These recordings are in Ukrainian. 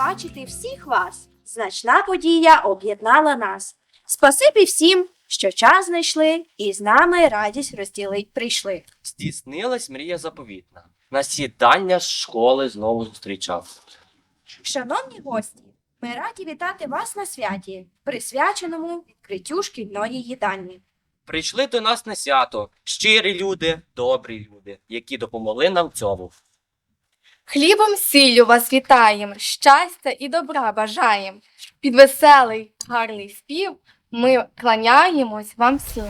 бачити всіх вас. Значна подія об'єднала нас. Спасибі всім, що час знайшли і з нами радість розділить прийшли. Здійснилась мрія заповітна. На сідання з школи знову зустрічав. Шановні гості, ми раді вітати вас на святі, присвяченому відкриттю шкільної їдальні. Прийшли до нас на свято щирі люди, добрі люди, які допомогли нам в цьому. Хлібом сіллю вас вітаєм, щастя і добра бажаєм. Під веселий, гарний спів ми кланяємось вам всім.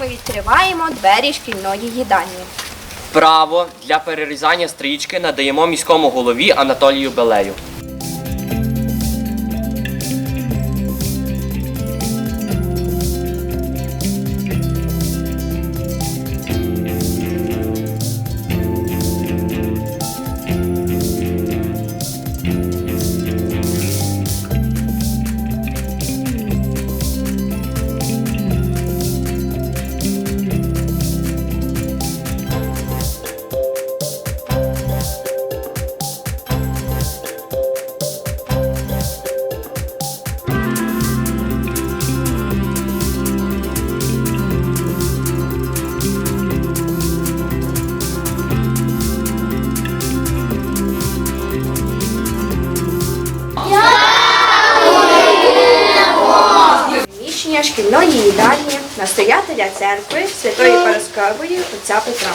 Ми відкриваємо двері шкільної їдальні. Право для перерізання стрічки надаємо міському голові Анатолію Белею. Приміщення шкільної їдальні настоятеля церкви Святої Параскової отця Петра.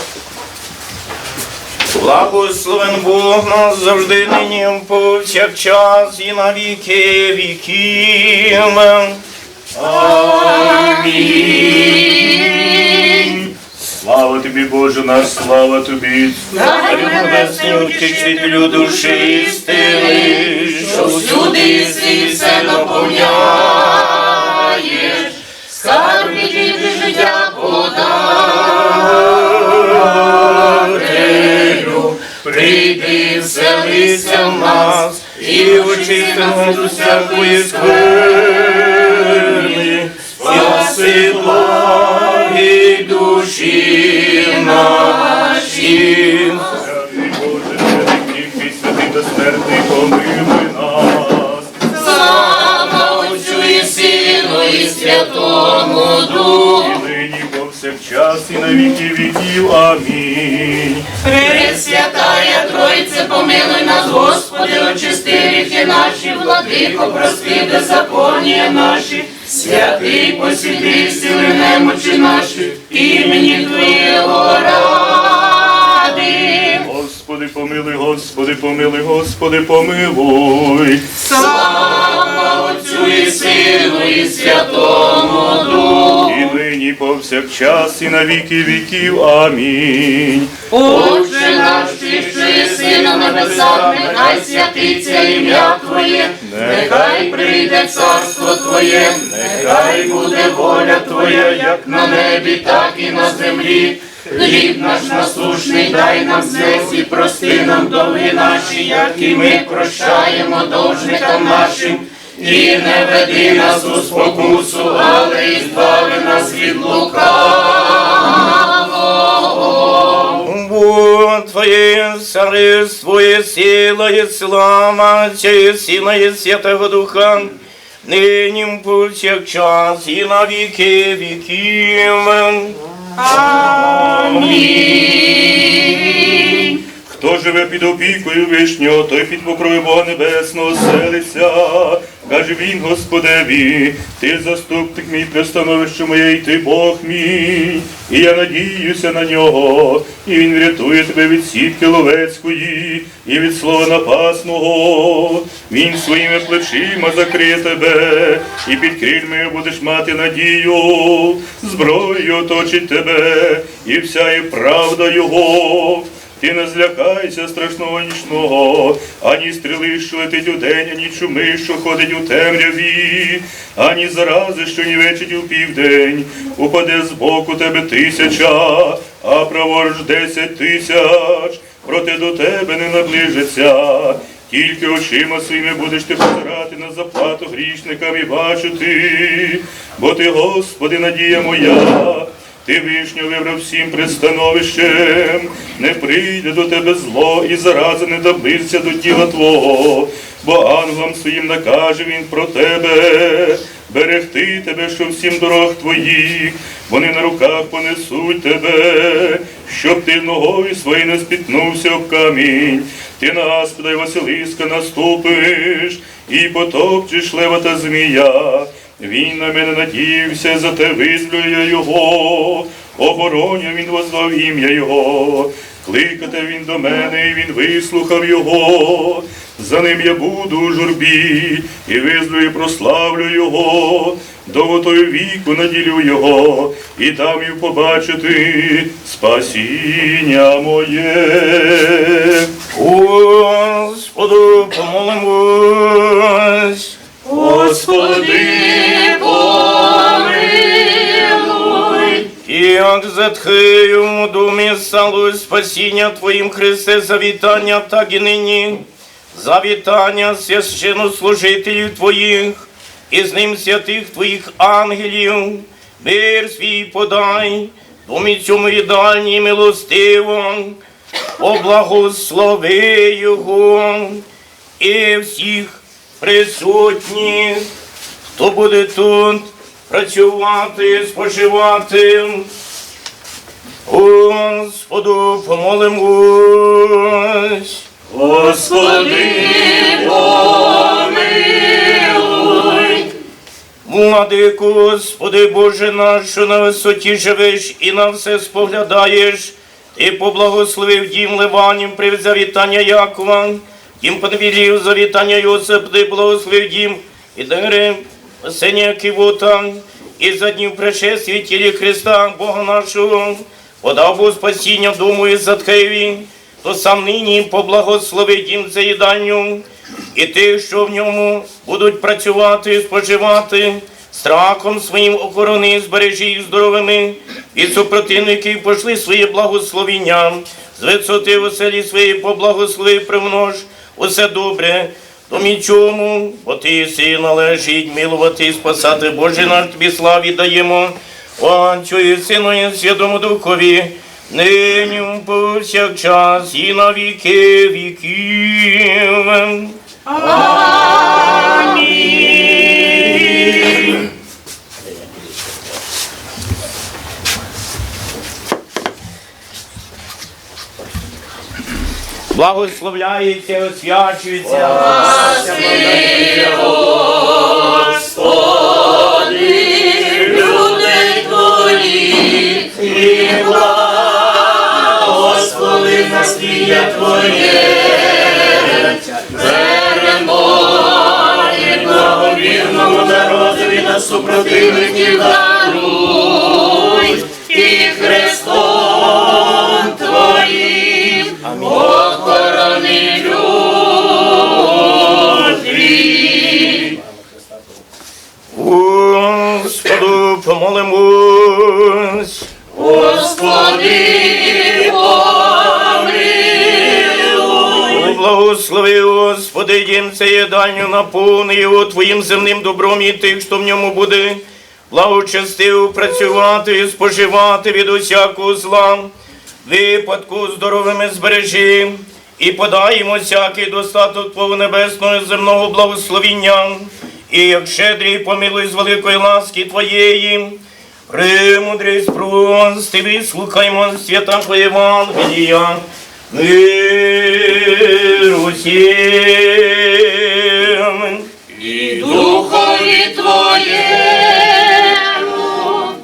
Благословен Бог нас завжди нині повсякчас і на віки віків. Амінь. Слава тобі, Боже наш, слава тобі, Небесний, утішителю душі істини, що всюди си все наповняєш, скарбників життя подарю. Прийди, вселися в нас і очисти нас усякої скверни, спаси благі душі наші. Боже, святий безсмертний, помилуй нині повсякчас і на віки віків. Амінь. Пресвятая Тройце, помилуй нас, Господи, очисти гріхи наші, владико, прости беззаконня наші, святий посвяти сили немочі наші, імені Твоєго ради. Господи, помилуй, Господи, помилуй, Господи, помилуй. Слава і Сину і Святому Духу. І нині повсякчас і на віки віків. Амінь. Отче наш, що єси на небесах, нехай святиться ім'я Твоє, нехай прийде царство Твоє, нехай буде воля Твоя, як на небі, так і на землі. Хліб наш насушний дай нам днес і прости нам довги наші, як і ми прощаємо должникам нашим. І не веди нас у спокусу, але і збави нас від лукавого. Бо Твоє царство є сила, є слава, Отця Сина і Святого Духа, нині повсякчас і на віки віків. Амінь. Хто живе під опікою вишнього, той під покровою Бога Небесного селиться. Каже він Господеві, ти заступник мій, пристановище моє, і ти Бог мій, і я надіюся на нього, і він врятує тебе від сітки ловецької, і від слова напасного. Він своїми плечима закриє тебе, і під крильми будеш мати надію, зброєю оточить тебе, і вся є правда його. Ти не злякайся страшного нічного, ані стріли, що летить удень, ані чуми, що ходить у темряві, ані зарази, що нівечить у південь, упаде з боку тебе тисяча, а праворуч десять тисяч, проте до тебе не наближиться. Тільки очима своїми будеш ти позирати на заплату грішникам і бачити, бо ти, Господи, надія моя, Ти вишню вибрав всім пристановищем, не прийде до тебе зло і зараза не доблизиться до тіла Твого, бо ангелам своїм накаже він про тебе, берегти тебе, що всім дорог твоїх, вони на руках понесуть тебе, щоб ти ногою своєю не спітнувся об камінь, ти на Аспіда й Василиска наступиш, і потопчеш лева та змія. Він на мене надіявся, за те визволю я його, обороню він возвав ім'я його, кликати він до мене, і він вислухав його. За ним я буду у журбі, і визволю і прославлю його, довготою віку наділю його, і дам їм побачити спасіння моє. Господу помолимось. Господи, як затхию в думі салу спасіння Твоїм Христе завітання, так і нині. Завітання священнослужителів Твоїх, і з ним святих Твоїх ангелів, мир свій подай, домі цьому віддальні милостиво, поблагослови Його і всіх присутніх, хто буде тут працювати, споживати. Господу помолимось. Господи, Владику, Господи Боже наш, що на висоті живеш і на все споглядаєш, Ти поблагословив дім Ливанів при завітання Якова, дім подвір'їв завітання Йосип, Ти благословив дім і дари Сеня Кивота, і за днів пришествия тілі Христа, Бога нашого, подав Бог спасіння дому і Заткеві, то сам нині поблагослови дім заїданню, і тих, що в ньому будуть працювати споживати, страхом своїм охорони, збережи їх здоровими, і супротивників пошли своє благословіння, з висоти оселі своєї поблагослови примнож усе добре, то нічому, бо ти си належить милувати і спасати. Боже наш тобі славі даємо, Отцю і Сину і Святому Духові, нині повсякчас і на віки віків. Благословляється, освячується. Благовірному народові на супротивників даруй, і Христом Твоїм охорони людей. Господу помолимось. Благослови, Господи, дім це єдальню наповни його Твоїм земним добром і тих, що в ньому буде благочестиво працювати і споживати від усякого зла. Випадку здоровими збережи і подаємо всякий достаток Твого небесного і земного благословіння. І як щедрий помилуй з великої ласки Твоєї. Премудрість прости, вислухаймо свята Твоє Миру всім. І Духові Твоєму.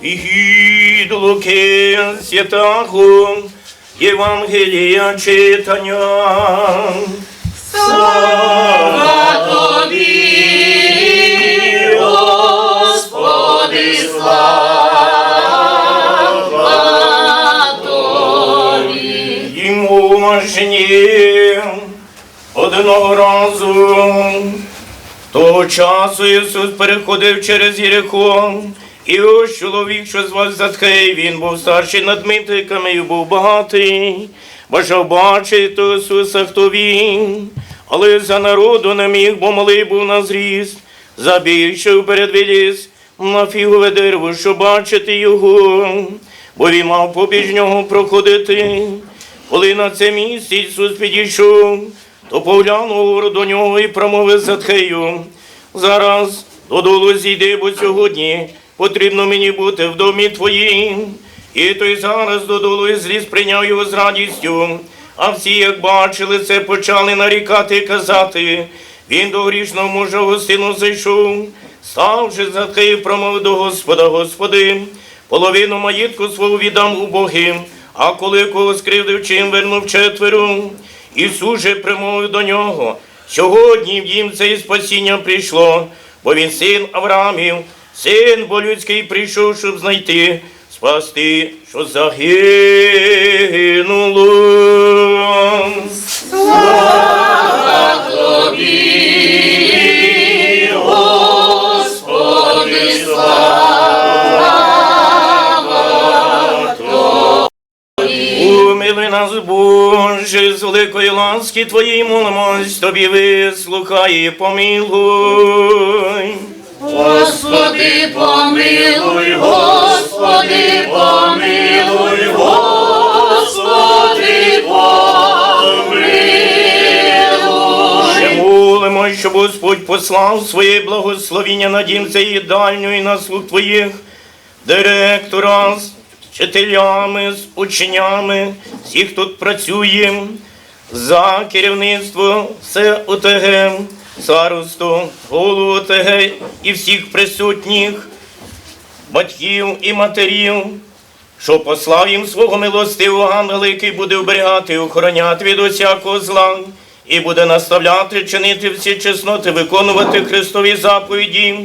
І від Луки святого Євангелія читання. Слава Тобі, Господи, слава Йому одного разу. Того часу Ісус переходив через Єрихон, і ось чоловік, що звав Затхей, він був старший над митниками і був багатий. Бажав бачити Ісуса, хто він, але за народу не міг, бо малий був на зріст. Забігши вперед виліз на фігове дерево, щоб бачити його. бо він мав побіж нього проходити. Коли на це місце Ісус підійшов, то поглянув до нього і промовив Затхею, зараз додолу зійди, бо сьогодні потрібно мені бути в домі твоїм. І той зараз додолу і зліз прийняв його з радістю. А всі, як бачили це, почали нарікати і казати. Він до грішного мужа в гостину зайшов, ставши Затхею, промовив до Господа, Господи, половину маєтку свого віддам убогим, а коли кого скривдив, чим вернув четверо. Ісус же примовив до нього, сьогодні в дім це і спасіння прийшло, бо він син Авраамів, син болюдський прийшов, щоб знайти, спасти, що загинуло. Умили великої ласки Твоєї молимось, Тобі вислухай і помилуй. Господи, помилуй, Господи, помилуй, Господи, помилуй. Ще молимо, щоб Господь послав своє благословіння на дім цієї дальньої на слуг Твоїх, директора, з вчителями, з учнями, всіх тут працює, за керівництво все ОТГ, старосту, голову ОТГ і всіх присутніх, батьків і матерів, що послав їм свого милостивого ангела, який буде оберігати і охороняти від усякого зла, і буде наставляти, чинити всі чесноти, виконувати Христові заповіді,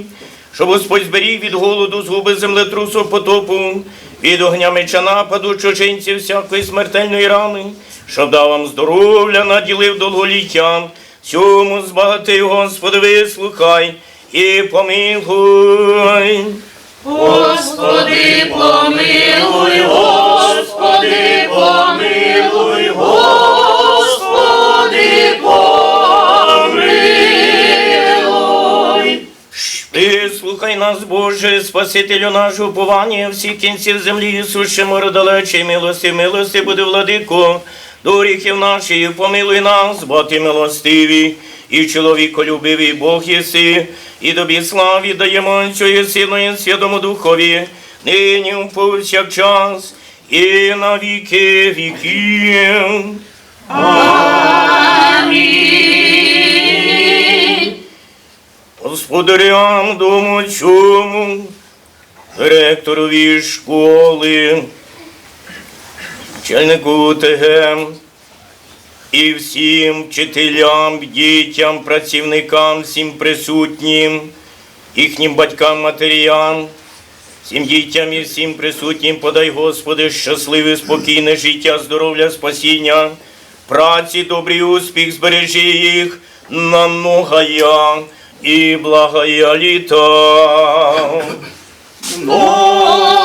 щоб Господь зберіг від голоду, згуби землетрусу потопу, від огня меча нападу, чужинців всякої смертельної рани, щоб дав вам здоров'я, наділив довголіття, цьому збагати, Господи, вислухай і помилуй. Господи, помилуй, Господи, помилуй, Господи, помилуй. Вислухай нас, Боже, Спасителю нашого уповання всіх кінців землі, суще море далече, милості, милості буде владико, до гріхів наших, помилуй нас, бо ти милостивий, і чоловіколюбивий Бог єси, і тобі славі даємо Отцю Сину і Святому Духові, нині в повсякчас, і на віки віків. Господарям дому цьому, директорові школи, начальнику ТГ і всім вчителям, дітям, працівникам, всім присутнім, їхнім батькам, матерям, всім дітям і всім присутнім. Подай, Господи, щасливе, спокійне життя, здоров'я, спасіння, праці, добрий успіх, збережи їх на многая и благое лето. Но...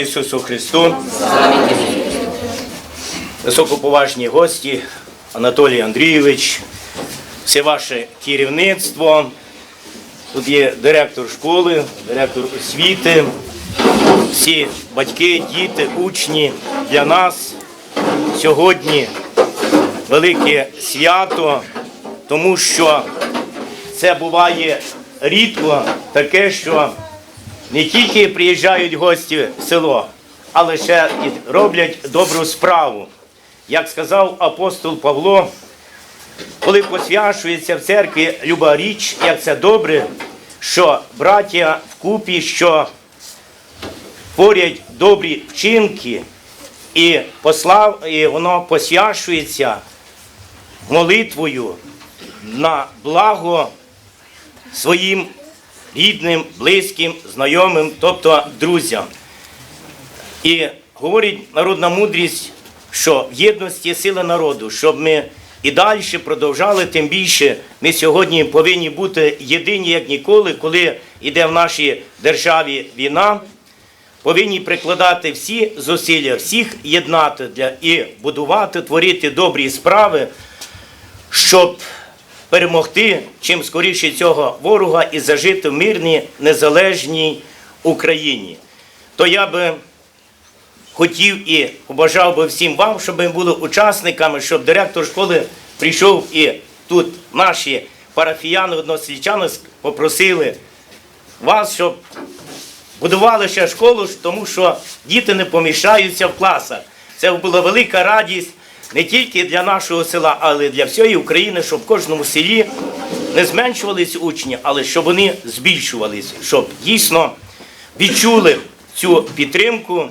Ісусу Христу! Високоповажні гості, Анатолій Андрійович, все ваше керівництво. Тут є директор школи, директор освіти, всі батьки, діти, учні. Для нас сьогодні велике свято, тому що це буває рідко таке, що не тільки приїжджають гості в село, але ще і роблять добру справу. Як сказав апостол Павло, коли посвячується в церкві люба річ, як це добре, що браття вкупі, що творять добрі вчинки, і, послав, і воно посвячується молитвою на благо своїм рідним, близьким, знайомим, тобто друзям. І говорить народна мудрість, що в єдності сила народу, щоб ми і далі продовжали, тим більше ми сьогодні повинні бути єдині як ніколи, коли йде в нашій державі війна. Повинні прикладати всі зусилля, всіх єднати для і будувати, творити добрі справи, щоб перемогти чим скоріше цього ворога і зажити в мирній незалежній Україні. То я би хотів і побажав би всім вам, щоб ми були учасниками, щоб директор школи прийшов і тут наші парафіяни, односельчани попросили вас, щоб будували ще школу, тому що діти не поміщаються в класах. Це була велика радість не тільки для нашого села, але й для всієї України, щоб в кожному селі не зменшувались учні, але щоб вони збільшувалися, щоб дійсно відчули цю підтримку.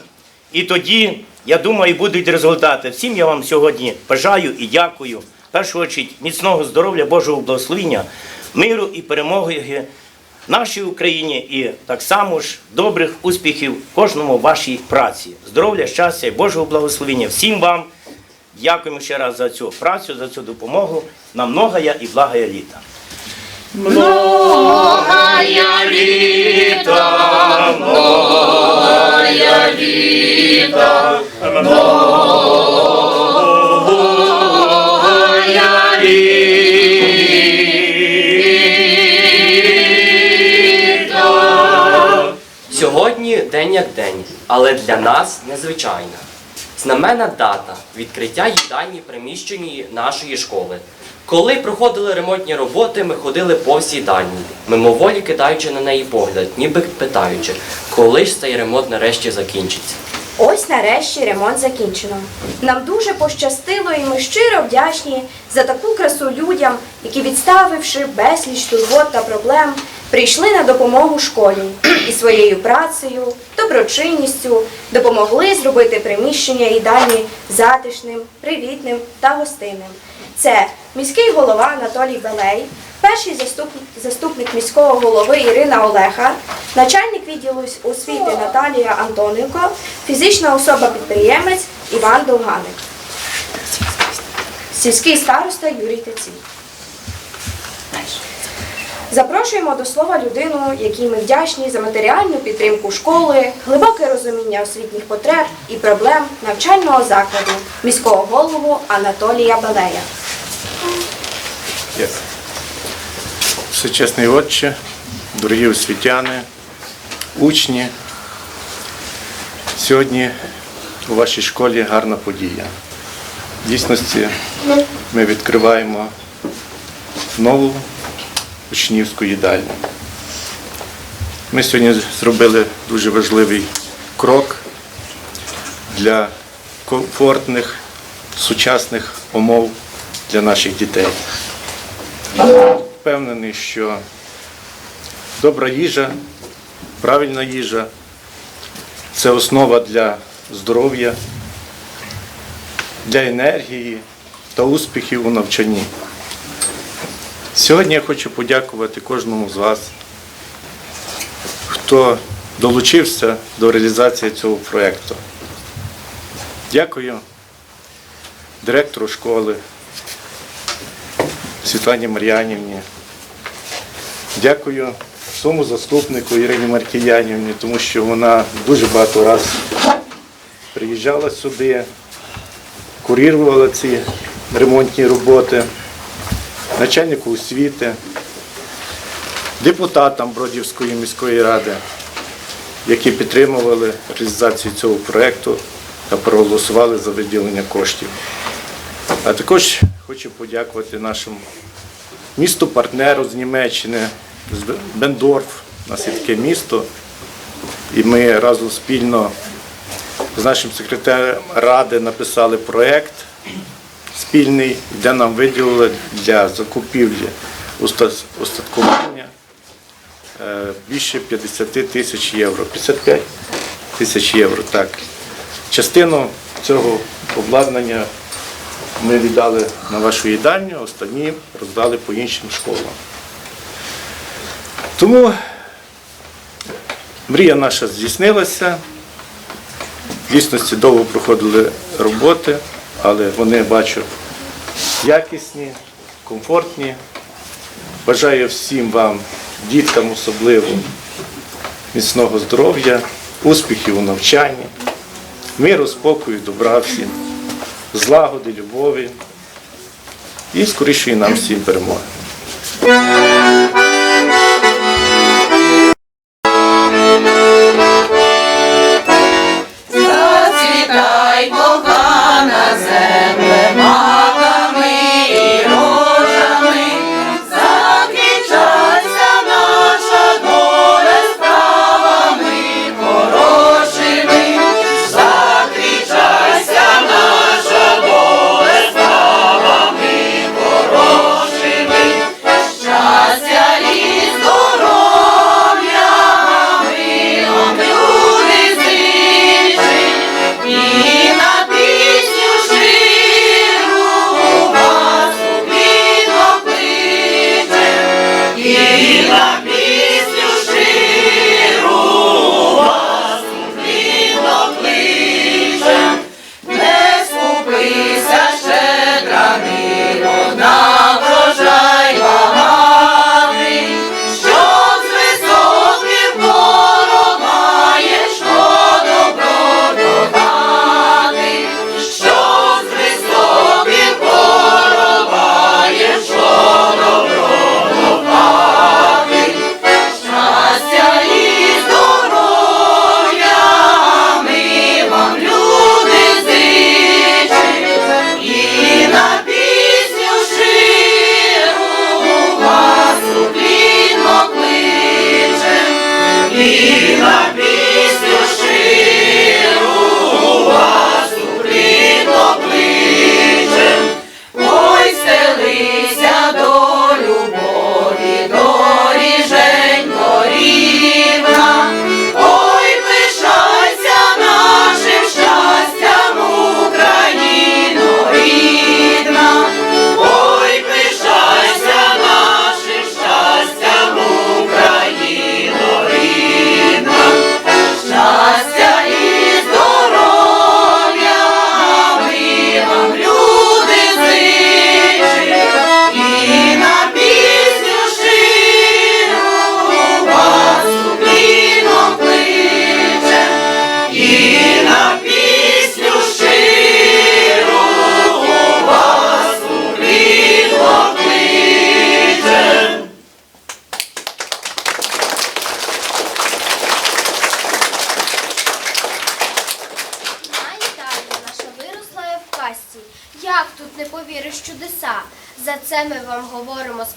І тоді, я думаю, будуть результати. Всім я вам сьогодні бажаю і дякую. Першу чергу міцного здоров'я, Божого благословення, миру і перемоги нашій Україні і так само ж добрих успіхів кожному вашій праці. Здоров'я, щастя і Божого благословення всім вам. Дякуємо ще раз за цю працю, за цю допомогу. На многая і благая літа. Многая літа, многая літа, многая літа. Сьогодні день як день, але для нас незвичайна. Знаменна дата відкриття їдальні приміщенні нашої школи. Коли проходили ремонтні роботи, ми ходили по всій дальній, мимоволі кидаючи на неї погляд, ніби питаючи, коли ж цей ремонт нарешті закінчиться. Ось нарешті ремонт закінчено. Нам дуже пощастило і ми щиро вдячні за таку красу людям, які, відставивши безліч турбот та проблем, прийшли на допомогу школі і своєю працею, доброчинністю допомогли зробити приміщення їдальні затишним, привітним та гостинним. Це міський голова Анатолій Белей, перший заступник, заступник міського голови Ірина Олеха, начальник відділу освіти Наталія Антоненко, фізична особа-підприємець Іван Довганик, сільський староста Юрій Тецій. Запрошуємо до слова людину, якій ми вдячні за матеріальну підтримку школи, глибоке розуміння освітніх потреб і проблем навчального закладу міського голову Анатолія Белея. Yes. Всечесний Отче, дорогі освітяни, учні. Сьогодні у вашій школі гарна подія. В дійсності ми відкриваємо нову учнівську їдальню. Ми сьогодні зробили дуже важливий крок для комфортних, сучасних умов для наших дітей. Впевнений, що добра їжа, правильна їжа це основа для здоров'я, для енергії та успіхів у навчанні. Сьогодні я хочу подякувати кожному з вас, хто долучився до реалізації цього проєкту. Дякую директору школи. Світлані Мар'янівні. Дякую своєму заступнику Ірині Маркіянівні, тому що вона дуже багато разів приїжджала сюди, курірувала ці ремонтні роботи, начальнику освіти, депутатам Бродівської міської ради, які підтримували реалізацію цього проєкту та проголосували за виділення коштів. А також хочу подякувати нашому місту партнеру з Німеччини, з Бендорф, у нас є таке місто, і ми разом спільно з нашим секретарем ради написали проєкт спільний, де нам виділили для закупівлі устаткування е, більше 50 тисяч євро. 55 тисяч євро, так. Частину цього обладнання ми віддали на вашу їдальню, останні роздали по іншим школам. Тому мрія наша здійснилася. В дійсності довго проходили роботи, але вони бачу якісні, комфортні. Бажаю всім вам, діткам особливо, міцного здоров'я, успіхів у навчанні, миру, спокою, добра всім, злагоди, любові і скорішої нам всім перемоги.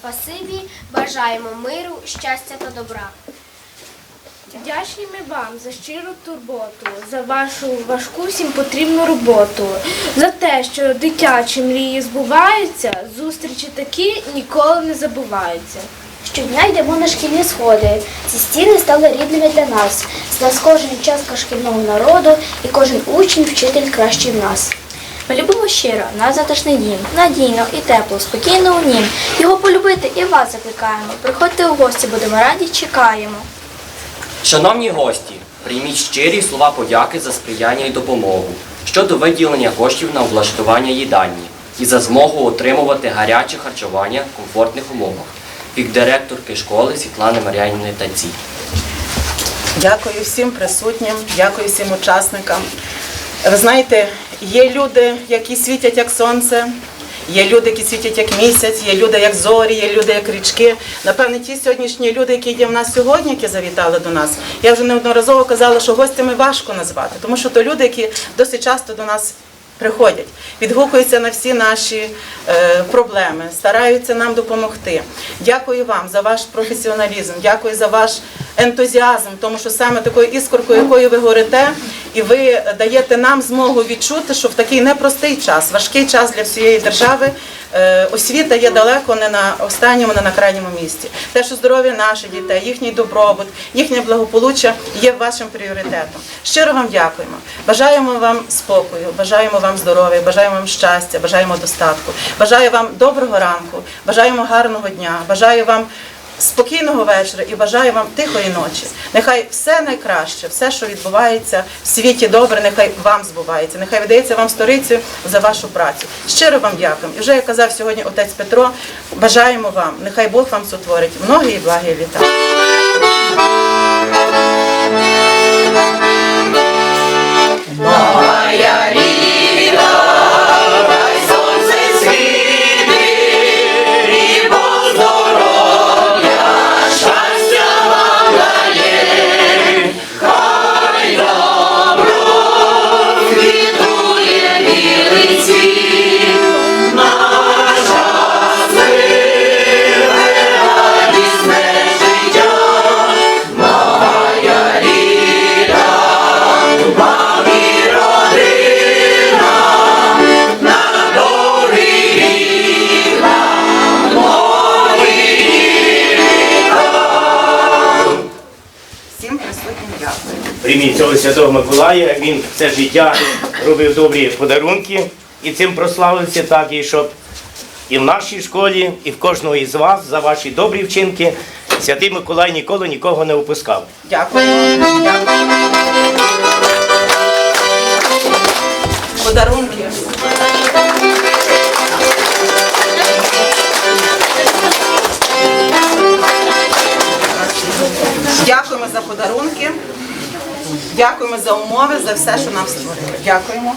Спасибі, бажаємо миру, щастя та добра. Вдячні ми вам за щиру турботу, за вашу важку всім потрібну роботу, за те, що дитячі мрії збуваються, зустрічі такі ніколи не забуваються. Щодня йдемо на шкільні сходи. Ці стіни стали рідними для нас. З нас кожен частка шкільного народу і кожен учень, вчитель кращий в нас. Ми любимо щиро, наш затишний дім, надійно і тепло, спокійно у нім. Його полюбити і вас закликаємо. Приходьте у гості, будемо раді, чекаємо. Шановні гості, прийміть щирі слова подяки за сприяння і допомогу щодо виділення коштів на облаштування їдальні і за змогу отримувати гаряче харчування в комфортних умовах від директорки школи Світлани Мар'янівни Таці. Дякую всім присутнім, дякую всім учасникам. Ви знаєте, є люди, які світять як сонце, є люди, які світять як місяць, є люди як зорі, є люди як річки. Напевне, ті сьогоднішні люди, які є в нас сьогодні, які завітали до нас. Я вже неодноразово казала, що гостями важко назвати, тому що то люди, які досить часто до нас приходять, відгукуються на всі наші е, проблеми, стараються нам допомогти. Дякую вам за ваш професіоналізм, дякую за ваш ентузіазм, тому що саме такою іскоркою, якою ви горите, і ви даєте нам змогу відчути, що в такий непростий час, важкий час для всієї держави, е, освіта є далеко не на останньому, не на крайньому місці. Те, що здоров'я наших дітей, їхній добробут, їхнє благополуччя є вашим пріоритетом. Щиро вам дякуємо. Бажаємо вам спокою, бажаємо вам здоров'я, бажаємо вам щастя, бажаємо достатку. Бажаю вам доброго ранку, бажаємо гарного дня, бажаю вам. Спокійного вечора і бажаю вам тихої ночі. Нехай все найкраще, все, що відбувається в світі добре, нехай вам збувається. Нехай видається вам сторицю за вашу працю. Щиро вам дякуємо. І вже як казав сьогодні отець Петро, бажаємо вам, нехай Бог вам сотворить многі і благі літа. Всім святого Миколая, він все життя робив добрі подарунки і цим прославився так, і щоб і в нашій школі, і в кожного із вас за ваші добрі вчинки святий Миколай ніколи нікого не опускав. Дякую. Подарунки. Дякуємо за подарунки. Дякуємо за умови, за все, що нам створили. Дякуємо.